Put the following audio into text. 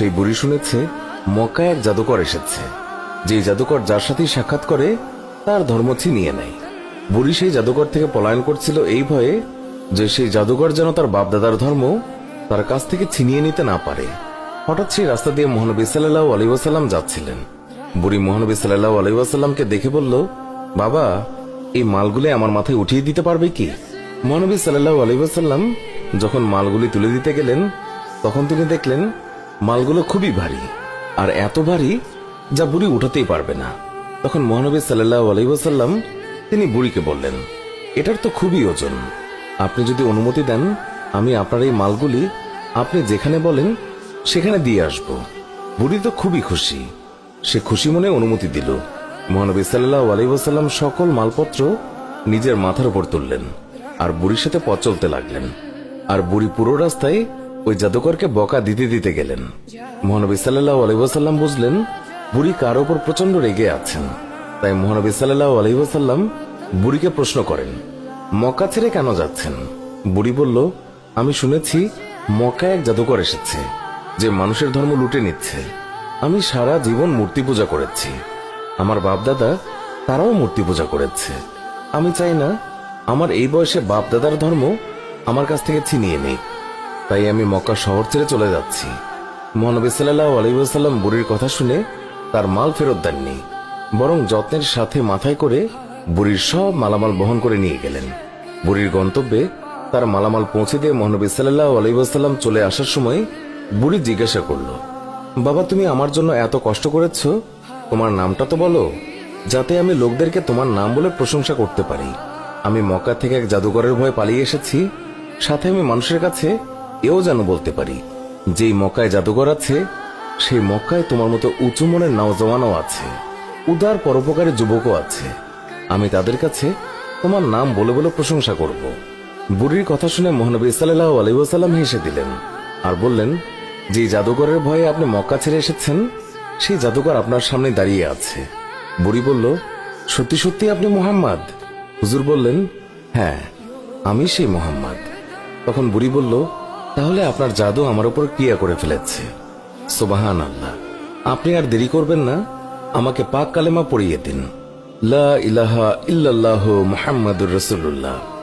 সেই বুড়ি শুনেছে, মক্কায় এক জাদুকর এসেছে। যে জাদুকর যার সাথেই সাক্ষাৎ করে, তার ধর্ম ছিনিয়ে নেয়। বুড়ি সেই জাদুকর থেকে পলায়ন করছিল এই ভয়ে যে সেই জাদুকর যেন তার বাপদাদার ধর্ম তার কাছ থেকে ছিনিয়ে নিতে না পারে। হঠাৎ সেই রাস্তা দিয়ে মহানবী সাল্লাহ আলাইসাল্লাম যাচ্ছিলেন। বুড়ি মহানবী সাল্লাহ আলাইসাল্লামকে দেখে বলল, বাবা, এই মালগুলি আমার মাথায় উঠিয়ে দিতে পারবে কি? মহানবী সাল্লাহ আলাইসাল্লাম যখন মালগুলি তুলে দিতে গেলেন, তখন তিনি দেখলেন মালগুলো খুবই ভারী। আর এত ভারী যা বুড়ি উঠাতেই পারবে না। তখন মহানবী সাল্লাহ আলাইসাল্লাম তিনি বুড়িকে বললেন, এটার তো খুবই ওজন। আপনি যদি অনুমতি দেন, আমি আপনার এই মালগুলি আপনি যেখানে বলেন সেখানে দিয়ে আসব। বুড়ি তো খুবই খুশি। সে খুশি মনে অনুমতি দিল। মহানবী সাল্লাহ আলাইসাল্লাম সকল মালপত্র নিজের মাথার উপর তুললেন। আর বুড়ির সাথে পথ চলতে লাগলেন। আর বুড়ি পুরো রাস্তায় ওই জাদুকরকে বকা দিতে দিতে গেলেন। মহানবী সাল্লাহ আলাইসাল্লাম বুঝলেন, বুড়ি কার ওপর প্রচণ্ড রেগে আছেন। তাই মহানবী সাল্লাহ আলাইসাল্লাম বুড়িকে প্রশ্ন করেন, মক্কা ছেড়ে কেন যাচ্ছেন? বুড়ি বলল, আমি শুনেছি মক্কায় এক জাদুকর এসেছে, যে মানুষের ধর্ম লুটে নিচ্ছে। আমি সারা জীবন মূর্তি পূজা করেছি। আমার বাপদাদা তারাও মূর্তি পূজা করেছে। আমি চাই না, আমার এই বয়সে বাপদাদার ধর্ম আমার কাছ থেকে ছিনিয়ে নেই তাই আমি মক্কা শহর ছেড়ে চলে যাচ্ছি। মহানবী সাল্লাহ আলাইসাল্লাম বুড়ির কথা শুনে তার মাল ফেরত দেননি, বরং যত্নের সাথে মাথায় করে বুড়ির সব মালামাল বহন করে নিয়ে গেলেন। বুড়ির গন্তব্যে তার মালামাল পৌঁছে দিয়ে মহানবী সাল্লাহ আলাইসাল্লাম চলে আসার সময় বুড়ি জিজ্ঞাসা করল, বাবা, তুমি আমার জন্য এত কষ্ট করেছ? তোমার নামটা তো বলো, যাতে আমি লোকদেরকে তোমার নাম বলে প্রশংসা করতে পারি। আমি মক্কা থেকে এক জাদুঘরের ভয়ে পালিয়ে এসেছি, সাথে আমি মানুষের কাছে এও যেন বলতে পারি, যেই মক্কায় জাদুঘর আছে, সেই মক্কায় তোমার মতো উঁচু মনের নওজওয়ানও আছে, উদার পরোপকারী যুবকও আছে। আমি তাদের কাছে তোমার নাম বলে বলে প্রশংসা করব। বুড়ির কথা শুনে মহানবী সাল্লাহ আলাইসাল্লাম হেসে দিলেন আর বললেন যে জাদুঘরের ভয়ে আপনি মক্কা ছেড়ে এসেছেন, সেই জাদুঘর আপনার সামনে দাঁড়িয়ে আছে। বুড়ি বলল, সত্যি সত্যি আপনি মোহাম্মদ? হুজুর বললেন হ্যাঁ আমি সেই মোহাম্মদ। তখন বুড়ি বলল তাহলে আপনার জাদু আমার উপর ক্রিয়া করে ফেলেছে। সুবাহান আল্লাহ আপনি আর দেরি করবেন না। আমাকে পাক কালেমা পড়িয়ে দিন। লা ইলাহা ইল্লাল্লাহ মুহাম্মাদুর রসুল্লাহ